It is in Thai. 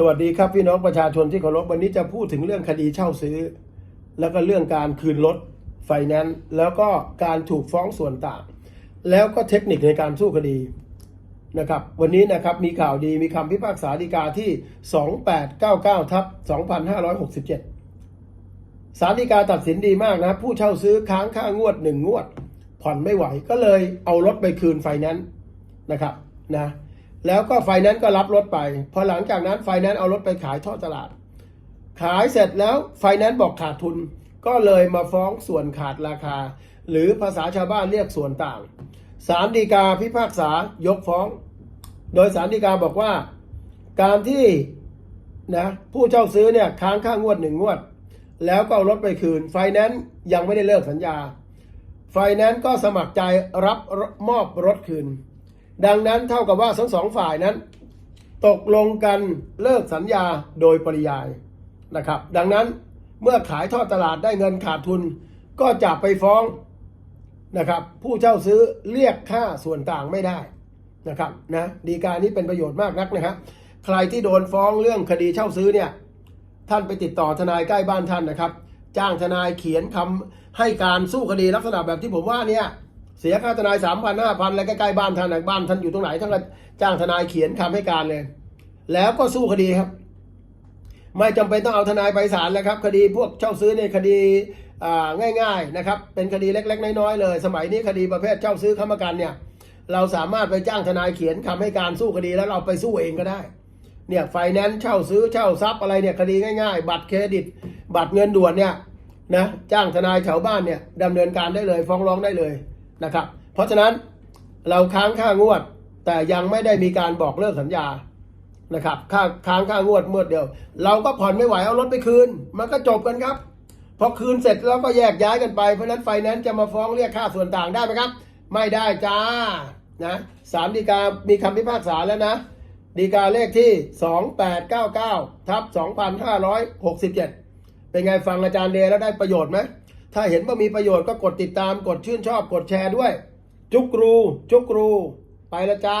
สวัสดีครับพี่น้องประชาชนที่เคารพวันนี้จะพูดถึงเรื่องคดีเช่าซื้อ แล้วก็เรื่องการคืนรถไฟแนนซ์แล้วก็การถูกฟ้องส่วนต่าง แล้วก็เทคนิคในการสู้คดีนะครับ วันนี้นะครับมีข่าวดีมีคำพิพากษาฎีกาที่ 2899ทับ2567 สารฎีกาตัดสินดีมากนะผู้เช่าซื้อค้างค่างวดหนึ่งงวด ผ่อนไม่ไหวก็เลยเอารถไปคืนไฟแนนซ์นะครับนะ แล้วก็ไฟแนนซ์ก็รับรถไป พอหลังจากนั้นไฟแนนซ์เอารถไปขายท่อตลาด ขายเสร็จแล้วไฟแนนซ์บอกขาดทุน ก็เลยมาฟ้องส่วนขาดราคา หรือภาษาชาวบ้านเรียกส่วนต่างศาลฎีกาพิพากษายกฟ้อง โดยศาลฎีกาบอกว่า การที่นะผู้เช่าซื้อเนี่ยค้างค่างวดหนึ่งงวด แล้วก็เอารถไปคืน ไฟแนนซ์ยังไม่ได้เลิกสัญญา ไฟแนนซ์ก็สมัครใจรับมอบรถคืน ดังนั้นเท่ากับว่าทั้งสองฝ่ายนั้น ตกลงกันเลิกสัญญาโดยปริยายนะครับ ดังนั้นเมื่อขายทอดตลาดได้เงินขาดทุน ก็จะไปฟ้องนะครับ ผู้เช่าซื้อเรียกค่าส่วนต่างไม่ได้นะครับนะดีการนี้เป็นประโยชน์มากนักนะครับใครที่โดนฟ้องเรื่องคดีเช่าซื้อเนี่ยท่านไปติดต่อทนายใกล้บ้านท่านนะครับ จ้างทนายเขียนคำให้การสู้คดีลักษณะแบบที่ผมว่าเนี่ย เสียค่าทนายสามพันห้าพันอะไรใกล้ๆบ้านท่านบ้านท่านอยู่ตรงไหนท่านก็จ้างทนายเขียนคำให้การเลย แล้วก็สู้คดีครับ ไม่จำเป็นต้องเอาทนายไปศาลแล้วครับ คดีพวกเช่าซื้อเนี่ยคดีอ่าง่ายๆนะครับ เป็นคดีเล็ก ๆ น้อยๆเลย สมัยนี้คดีประเภทเช่าซื้อค้ำประกันเนี่ย เราสามารถไปจ้างทนายเขียนคำให้การสู้คดีแล้วเราไปสู้เองก็ได้เนี่ยไฟแนนซ์เช่าซื้อเช่าทรัพย์อะไรเนี่ยคดีง่ายๆ บัตรเครดิต บัตรเงินด่วนเนี่ยนะจ้างทนายแถวบ้านเนี่ยดำเนินการได้เลย ฟ้องร้องได้เลย นะครับ เพราะฉะนั้นเราค้างค่างวด แต่ยังไม่ได้มีการบอกเลิกสัญญานะครับค่าค้างค่างวดเมื่อเดียว เราก็ผ่อนไม่ไหวเอารถไปคืน มันก็จบกันครับ พอคืนเสร็จแล้วก็แยกย้ายกันไปเพราะฉะนั้นไฟแนนซ์จะมาฟ้องเรียกค่าส่วนต่างได้ไหมครับ ไม่ได้จ้านะสามดีกามีคำพิพากษาแล้วนะดีกาเลขที่ 2899ทับ2567 เป็นไงฟังอาจารย์เดแล้วได้ประโยชน์ไหม ถ้าเห็นว่ามีประโยชน์ก็กดติดตามกดชื่นชอบกดแชร์ด้วย จุกรู จุกรู ไปละจ้า